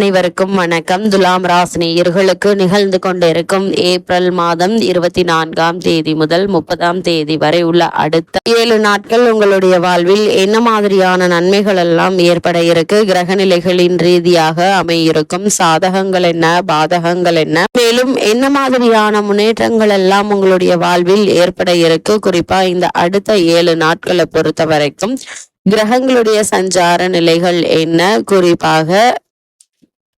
அனைவருக்கும் வணக்கம். துலாம் ராசினியர்களுக்கு நிகழ்ந்து கொண்டிருக்கும் ஏப்ரல் மாதம் இருபத்தி நான்காம் தேதி முதல் முப்பதாம் தேதி வரை உள்ள அடுத்த ஏழு நாட்கள் உங்களுடைய வாழ்வில் என்ன மாதிரியான நன்மைகள் எல்லாம் ஏற்பட இருக்கு? கிரக நிலைகளின் ரீதியாக அமையிருக்கும். சாதகங்கள் என்ன? பாதகங்கள் என்ன? மேலும் என்ன மாதிரியான முன்னேற்றங்கள் எல்லாம் உங்களுடைய வாழ்வில் ஏற்பட இருக்கு? குறிப்பா இந்த அடுத்த ஏழு நாட்களை பொறுத்த வரைக்கும் கிரகங்களுடைய சஞ்சார நிலைகள் என்ன? குறிப்பாக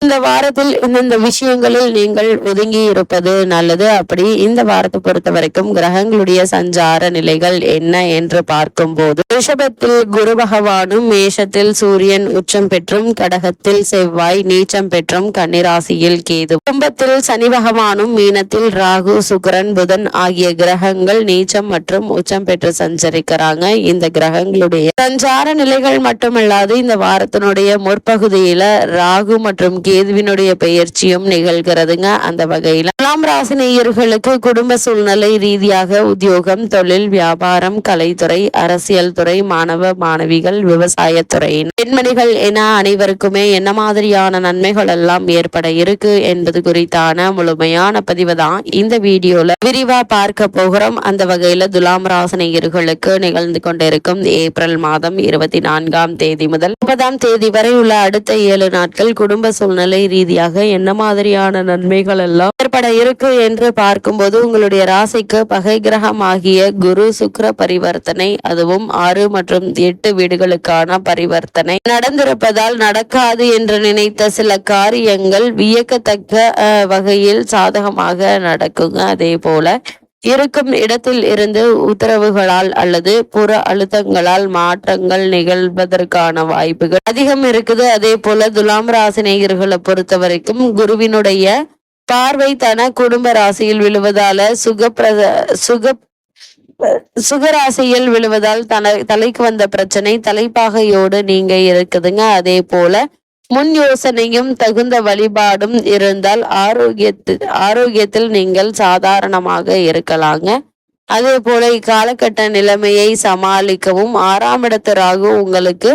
இந்த வாரத்தில் இந்தந்த விஷயங்களில் நீங்கள் ஒதுங்கி இருப்பது நல்லது. அப்படி இந்த வாரத்தை பொறுத்த வரைக்கும் கிரகங்களுடைய சஞ்சார நிலைகள் என்ன என்று பார்க்கும்போது ரிஷபத்தில் குரு பகவானும் மேஷத்தில் சூரியன் உச்சம் பெற்றும் கடகத்தில் செவ்வாய் நீச்சம் பெற்றும் கன்னிராசியில் கேது. கும்பத்தில் சனி பகவானும் மீனத்தில் ராகு சுக்கரன் புதன் ஆகிய கிரகங்கள் நீச்சம் மற்றும் உச்சம் பெற்று சஞ்சரிக்கிறாங்க. இந்த கிரகங்களுடைய சஞ்சார நிலைகள் மட்டுமல்லாது இந்த வாரத்தினுடைய முற்பகுதியில ராகு மற்றும் கேதுவினுடைய பெயர்ச்சியும் நிகழ்கிறதுங்க அந்த வகையில. துலாம் ராசி நேயர்களுக்கு குடும்ப சூழ்நிலை ரீதியாக உத்தியோகம் தொழில் வியாபாரம் கலைத்துறை அரசியல் துறை மாணவ மாணவிகள் விவசாயத்துறை பெண்மணிகள் என அனைவருக்குமே என்ன மாதிரியான நன்மைகள் எல்லாம் ஏற்பட இருக்கு என்பது குறித்தான முழுமையான பதிவு தான் இந்த வீடியோல விரிவா பார்க்க போகிறோம். அந்த வகையில துலாம் ராசினியர்களுக்கு நிகழ்ந்து கொண்டிருக்கும் ஏப்ரல் மாதம் இருபத்தி நான்காம் தேதி முதல் முப்பதாம் தேதி வரை உள்ள அடுத்த ஏழு நாட்கள் குடும்ப சூழ்நிலை ரீதியாக என்ன மாதிரியான நன்மைகள் எல்லாம் ஏற்பட இருக்கு என்று பார்க்கும்போது உங்களுடைய ராசிக்கு பகை கிரகம் ஆகிய குரு சுக்கர பரிவர்த்தனை அதுவும் ஆறு மற்றும் எட்டு வீடுகளுக்கான பரிவர்த்தனை. நடந்திருப்பதால் நடக்காது என்று நினைத்த சில காரியங்கள் வியக்கத்தக்க வகையில் சாதகமாக நடக்குங்க. அதே போல இருக்கும் இடத்தில் இருந்து உத்தரவுகளால் அல்லது புற அழுத்தங்களால் மாற்றங்கள் நிகழ்வதற்கான வாய்ப்புகள் அதிகம் இருக்குது. அதே போல துலாம் ராசி நேயர்களை பொறுத்த வரைக்கும் குருவினுடைய பார்வை தன குடும்ப ராசியில் விழுவதால சுகப்பிரத சுக சுகராசியில் விழுவதால் தன தலைக்கு வந்த பிரச்சனை தலைப்பாகையோடு நீங்க இருக்குதுங்க. அதே போல முன் யோசனையும் தகுந்த வழிபாடும் இருந்தால் ஆரோக்கியத்தில் ஆரோக்கியத்தில் நீங்கள் சாதாரணமாக இருக்கலாங்க. அதே போல இக்காலகட்ட நிலைமையை சமாளிக்கவும் ஆறாம் இடத்து ராகு உங்களுக்கு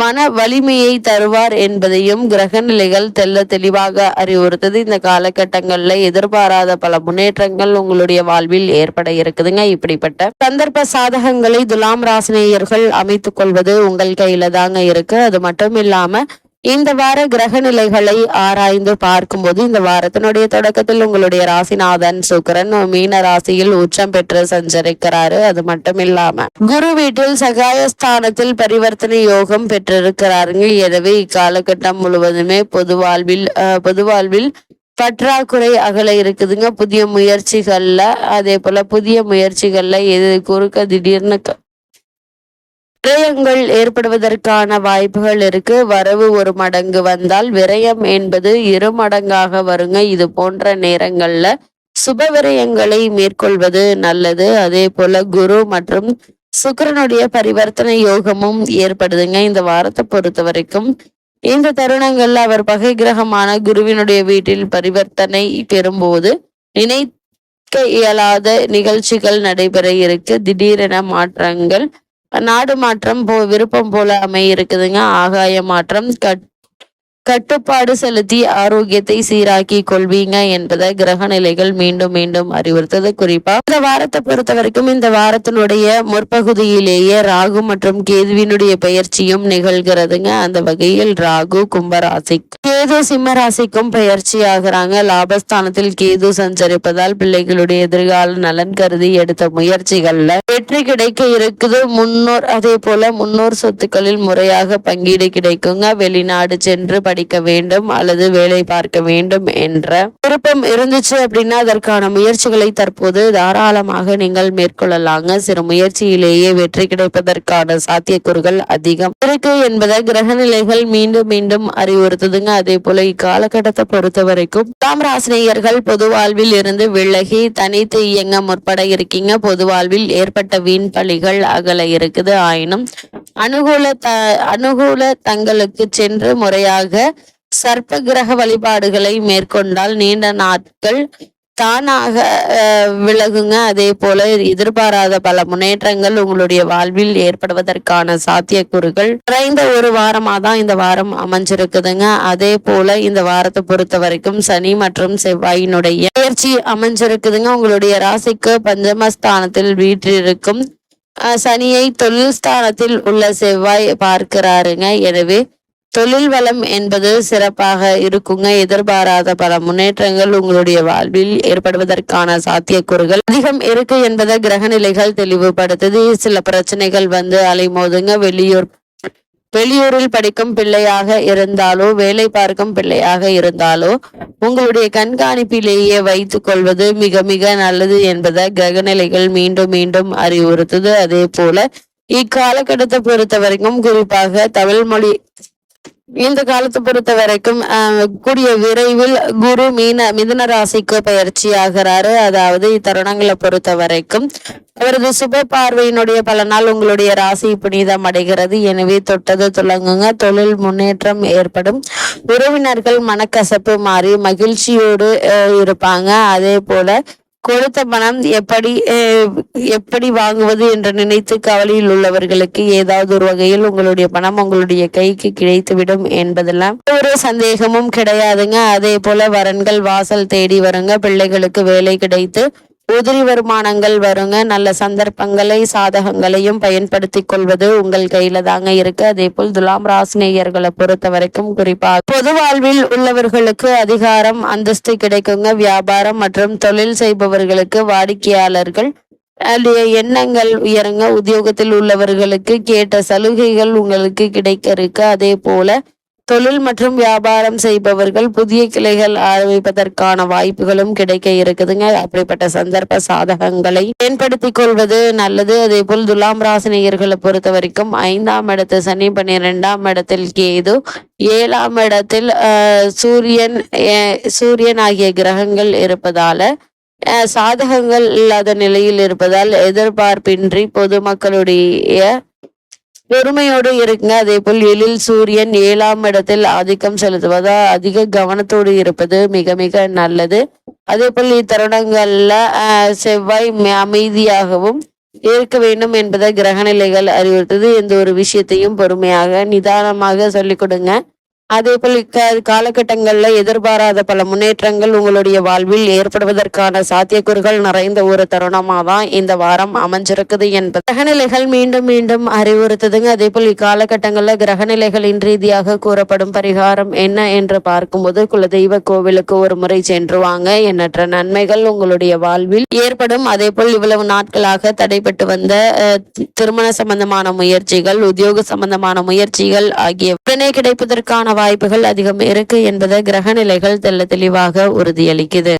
மன வலிமையை தருவார் என்பதையும் கிரக நிலைகள் தெல்ல தெளிவாக அறிவுறுத்தது. இந்த காலகட்டங்கள்ல எதிர்பாராத பல முன்னேற்றங்கள் உங்களுடைய வாழ்வில் ஏற்பட இருக்குதுங்க. இப்படிப்பட்ட சந்தர்ப்ப சாதகங்களை துலாம் ராசினியர்கள் அமைத்துக் கொள்வது உங்கள் கையில தாங்க இருக்கு. அது மட்டும் இல்லாம இந்த வார கிரக நிலைகளை ஆராய்ந்து பார்க்கும்போது இந்த வாரத்தினுடைய தொடக்கத்தில் உங்களுடைய ராசிநாதன் சுக்கிரன் மீன ராசியில் உச்சம் பெற்று சஞ்சரிக்கிறாரு. அது மட்டும் இல்லாம குரு வீட்டில் சகாயஸ்தானத்தில் பரிவர்த்தனை யோகம் பெற்றிருக்கிறாருங்க. எனவே இக்காலகட்டம் முழுவதுமே பொது வாழ்வில் பொது வாழ்வில் பற்றாக்குறை அகல இருக்குதுங்க. புதிய முயற்சிகள்ல அதே போல புதிய முயற்சிகள்ல எது குறுக்க திடீர்னு விரயங்கள் ஏற்படுவதற்கான வாய்ப்புகள் இருக்கு. வரவு ஒரு மடங்கு வந்தால் விரயம் என்பது இரு மடங்காக வருங்க. இது போன்ற நேரங்கள்ல சுப விரயங்களை மேற்கொள்வது நல்லது. அதே போல குரு மற்றும் சுக்கிரனுடைய பரிவர்த்தனை யோகமும் ஏற்படுதுங்க. இந்த வாரத்தை பொறுத்த வரைக்கும் இந்த தருணங்கள்ல அவர் பகை கிரகமான குருவினுடைய வீட்டில் பரிவர்த்தனை பெறும்போது நினைக்க இயலாத நிகழ்ச்சிகள் நடைபெற இருக்கு. திடீரென மாற்றங்கள் நாடு மாற்றம் போ விருப்பம் போல அமைய இருக்குதுங்க. ஆகாய மாற்றம் கட் கட்டுப்பாடு செலுத்தி ஆரோக்கியத்தை சீராக்கி கொள்வீங்க என்பதை கிரக நிலைகள் மீண்டும் மீண்டும் அறிவுறுத்தது. குறிப்பா இந்த வாரத்தை பொறுத்த வரைக்கும் இந்த வாரத்தினுடைய முற்பகுதியிலேயே ராகு மற்றும் கேதுவினுடைய பயிற்சியும் நிகழ்கிறதுங்க. அந்த வகையில் ராகு கும்பராசி கேது சிம்ம ராசிக்கும் பெயர்ச்சி ஆகுறாங்க. லாபஸ்தானத்தில் கேது சஞ்சரிப்பதால் பிள்ளைகளுடைய எதிர்கால நலன் கருதி எடுத்த முயற்சிகள்ல வெற்றி கிடைக்க இருக்குது. முன்னோர் அதே போல முன்னோர் சொத்துக்களில் முறையாக பங்கீடு கிடைக்குங்க. வெளிநாடு சென்று படிக்க வேண்டும் அல்லது வேலை பார்க்க வேண்டும் என்ற விருப்பம் இருந்துச்சு அப்படின்னா அதற்கான முயற்சிகளை தற்போது தாராளமாக நீங்கள் மேற்கொள்ளலாங்க. சிறு முயற்சியிலேயே வெற்றி கிடைப்பதற்கான சாத்தியக்கூறுகள் அதிகம். இருக்கு என்பதை கிரக நிலைகள் மீண்டும் மீண்டும் அறிவுறுத்துதுங்க. அதே போல இக்காலகட்டத்தை பொறுத்த வரைக்கும் தாம் ராசினியர்கள் பொது வாழ்வில் இருந்து விலகி தனித்து இயங்க முற்பட இருக்கீங்க. பொது வாழ்வில் ஏற்பட்ட வீண் பழிகள் அகல இருக்குது. ஆயினும் அனுகூல த அனுகூல தங்களுக்கு சென்று முறையாக சர்ப்ப கிரக வழிபாடுகளை மேற்கொண்டால் நீண்ட நாட்கள் தானாக விலகுங்க. அதே போல எதிர்பாராத பல முன்னேற்றங்கள் உங்களுடைய வாழ்வில் ஏற்படுவதற்கான சாத்தியக்கூறுகள். குறைந்த ஒரு வாரமா தான் இந்த வாரம் அமைஞ்சிருக்குதுங்க. அதே போல இந்த வாரத்தை பொறுத்த வரைக்கும் சனி மற்றும் செவ்வாயினுடைய பயிற்சி அமைஞ்சிருக்குதுங்க. உங்களுடைய ராசிக்கு பஞ்சமஸ்தானத்தில் வீற்றிருக்கும் சனியை தொழில் ஸ்தானத்தில் உள்ள செவ்வாய் பார்க்கிறாருங்க. எனவே தொழில் வளம் என்பது சிறப்பாக இருக்குங்க. எதிர்பாராத பல முன்னேற்றங்கள் உங்களுடைய வாழ்வில் ஏற்படுவதற்கான சாத்தியக்கூறுகள் அதிகம் இருக்கு என்பதை கிரக நிலைகள் தெளிவுபடுத்துது. சில பிரச்சனைகள் வந்து அலைமோதுங்க. வெளியூர் வெளியூரில் படிக்கும் பிள்ளையாக இருந்தாலோ வேலை பார்க்கும் பிள்ளையாக இருந்தாலோ உங்களுடைய கண்காணிப்பிலேயே வைத்துக் கொள்வது மிக மிக நல்லது என்பதை கிரகநிலைகள் மீண்டும் மீண்டும் அறிவுறுத்துது. அதே போல இக்காலகட்டத்தை பொறுத்த வரைக்கும் குறிப்பாக தமிழ் மொழி இந்த காலத்தை பொறுத்த வரைக்கும் ஆஹ், கூடிய விரைவில் குரு மீன மிதுன ராசிக்கு பயிற்சி ஆகிறாரு அதாவது இத்தருணங்களை பொறுத்த வரைக்கும் அவரது சுப பார்வையினுடைய பலனால் உங்களுடைய ராசி புனிதம் அடைகிறது. எனவே தொட்டது துலங்குங்க. தொழில் முன்னேற்றம் ஏற்படும். உறவினர்கள் மனக்கசப்பு மாறி மகிழ்ச்சியோடு இருப்பாங்க. அதே போல கொடுத்த பணம் எப்படி எப்படி வாங்குவது என்று நினைத்து கவலையில் உள்ளவர்களுக்கு ஏதாவது ஒரு வகையில் உங்களுடைய பணம் உங்களுடைய கைக்கு கிடைத்துவிடும் என்பதெல்லாம் ஒரு சந்தேகமும் கிடையாதுங்க. அதே போல வரன்கள் வாசல் தேடி வருங்க. பிள்ளைகளுக்கு வேலை கிடைத்து உதிரி வருமானங்கள் வருங்க. நல்ல சந்தர்ப்பங்களை சாதகங்களையும் பயன்படுத்தி கொள்வது உங்கள் கையில தாங்க இருக்கு. அதே போல் துலாம் ராசினேயர்களை பொறுத்த வரைக்கும் குறிப்பாக பொது வாழ்வில் உள்ளவர்களுக்கு அதிகாரம் அந்தஸ்து கிடைக்குங்க. வியாபாரம் மற்றும் தொழில் செய்பவர்களுக்கு வாடிக்கையாளர்கள் எண்ணங்கள் உயருங்க. உத்தியோகத்தில் உள்ளவர்களுக்கு கேட்ட சலுகைகள் உங்களுக்கு கிடைக்க இருக்கு. அதே போல தொழில் மற்றும் வியாபாரம் செய்பவர்கள் புதிய கிளைகள் ஆரம்பிப்பதற்கான வாய்ப்புகளும் கிடைக்க இருக்குதுங்க. அப்படிப்பட்ட சந்தர்ப்ப சாதகங்களை பயன்படுத்திக் கொள்வது நல்லது. அதே போல் துலாம் ராசினியர்களை பொறுத்த வரைக்கும் ஐந்தாம் இடத்து சனி பன்னிரெண்டாம் இடத்தில் கேது ஏழாம் இடத்தில் சூரியன் சூரியன் ஆகிய கிரகங்கள் இருப்பதால சாதகங்கள் இல்லாத நிலையில் இருப்பதால் எதிர்பார்ப்பின்றி பொதுமக்களுடைய பொறுமையோடு இருக்குங்க அதே போல் எழில் சூரியன் ஏழாம் இடத்தில் ஆதிக்கம் செலுத்துவதால் அதிக கவனத்தோடு இருப்பது மிக மிக நல்லது. அதே போல் இத்தருணங்கள்ல செவ்வாய் அமைதியாகவும் இருக்க வேண்டும் என்பதை கிரகநிலைகள் அறிவுறுத்தது. எந்த ஒரு விஷயத்தையும் பொறுமையாக நிதானமாக சொல்லிக் கொடுங்க. அதே போல் இக்க எதிர்பாராத பல முன்னேற்றங்கள் உங்களுடைய வாழ்வில் ஏற்படுவதற்கான சாத்தியக்கூறுகள் நிறைந்த ஒரு தருணமாக தான் இந்த வாரம் அமைஞ்சிருக்குது என்பது. கிரகநிலைகள் மீண்டும் மீண்டும் அறிவுறுத்துதுங்க. அதே போல் இக்காலகட்டங்களில் கிரகநிலைகளின் ரீதியாக கூறப்படும் பரிகாரம் என்ன என்று பார்க்கும்போது குலதெய்வ கோவிலுக்கு ஒரு முறை சென்று வாங்க. எண்ணற்ற நன்மைகள் உங்களுடைய வாழ்வில் ஏற்படும். அதே போல் இவ்வளவு நாட்களாக தடைபட்டு வந்த திருமண சம்பந்தமான முயற்சிகள் உத்தியோக சம்பந்தமான முயற்சிகள் ஆகிய உடனே கிடைப்பதற்கான வாய்ப்புகள் அதிகம் இருக்கு என்பதை கிரகநிலைகள் தெல்ல தெளிவாக உறுதியளிக்குது.